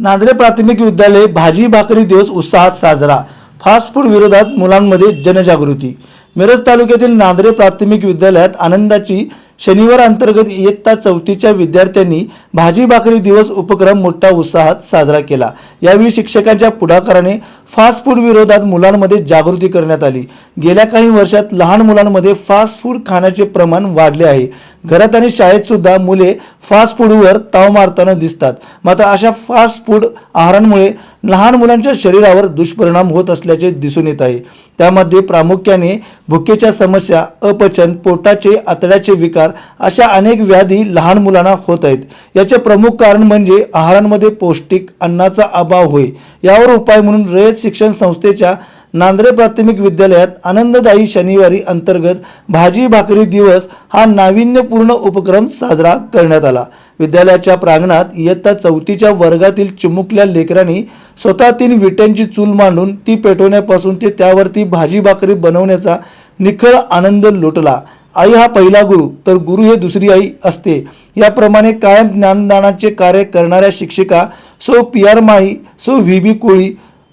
नांद्रे प्राथमिक विद्यालय भाजी भाकरी दिवस उत्साहात साजरा. फास्ट फूड विरोधात मुलांमध्ये जनजागृती. मिरज तालुक्यातील नांद्रे प्राथमिक विद्यालयात आनंदाची शनिवार अंतर्गत इयत्ता चौथीच्या विद्यार्थ्यांनी भाजी भाकरी दिवस उपक्रम मोठ्या उत्साहात साजरा केला. यावेळी शिक्षकांच्या पुढाकाराने फास्ट फूड विरोधात मुलांमध्ये जागृती करण्यात आली. गेल्या काही वर्षात लहान मुलांमध्ये फास्ट फूड खाण्याचे प्रमाण वाढले आहे. घरात आणि शाळेत सुद्धा मुले फास्ट फूडवर ताव मारताना दिसतात. मात्र अशा फास्ट फूड आहारांमुळे लहान मुलांच्या शरीरावर दुष्परिणाम होत असल्याचे दिसून येत आहे. त्यामध्ये प्रामुख्याने भुकेच्या समस्या अपचन पोटाचे आतड्याचे विकार अशा अनेक व्याधी लहान मुलांना होत आहेत. याचे प्रमुख कारण म्हणजे आहारांमध्ये पौष्टिक अन्नाचा अभाव होय. यावर उपाय म्हणून रयत शिक्षण संस्थेच्या नांद्रे प्राथमिक विद्यालयात आनंददायी शनिवारी अंतर्गत भाजी भाकरी दिवस हा नाविन्यपूर्ण उपक्रम साजरा करण्यात आला. विद्यालयाच्या प्रांगणात इयत्ता चौथीच्या वर्गातील चिमुकल्या लेकरांनी स्वतः तीन विट्यांची चूल मांडून ती पेटवण्यापासून ते त्यावरती भाजी भाकरी बनवण्याचा निखळ आनंद लुटला. आई हा पहिला गुरु तर गुरु हे दुसरी आई असते. याप्रमाणे कायम ज्ञानदानाचे कार्य करणाऱ्या शिक्षिका सौ पी आर माळी सौ व्ही बी कोळी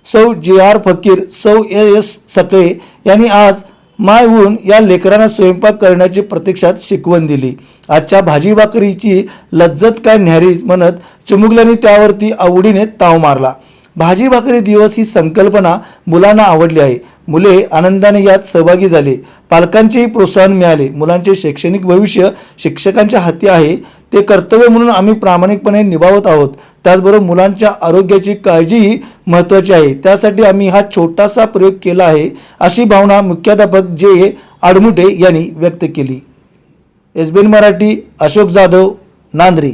सौ जे आर फकीर सौ ए एस सकळे यांनी आज माय होऊन या लेकरांना स्वयंपाक करण्याची प्रतीक्षात शिकवण दिली. आजच्या भाजी भाकरीची लज्जत काय न्यारीच म्हणत चिमुकल्यांनी त्यावरती आवडीने ताव मारला. भाजी भाकरी दिवस ही संकल्पना मुलांना आवडली आहे. मुले आनंदाने यात सहभागी झाले. पालकांचेही प्रोत्साहन मिळाले. मुलांचे शैक्षणिक भविष्य शिक्षकांच्या हाती आहे. ते कर्तव्य म्हणून आम्ही प्रामाणिकपणे निभावत आहोत. त्याचबरोबर मुलांच्या आरोग्याची काळजीही महत्त्वाची आहे. त्यासाठी आम्ही हा छोटासा प्रयोग केला आहे अशी भावना मुख्याध्यापक जे आडमुटे यांनी व्यक्त केली. S B N Marathi Ashok Jadhav Nandri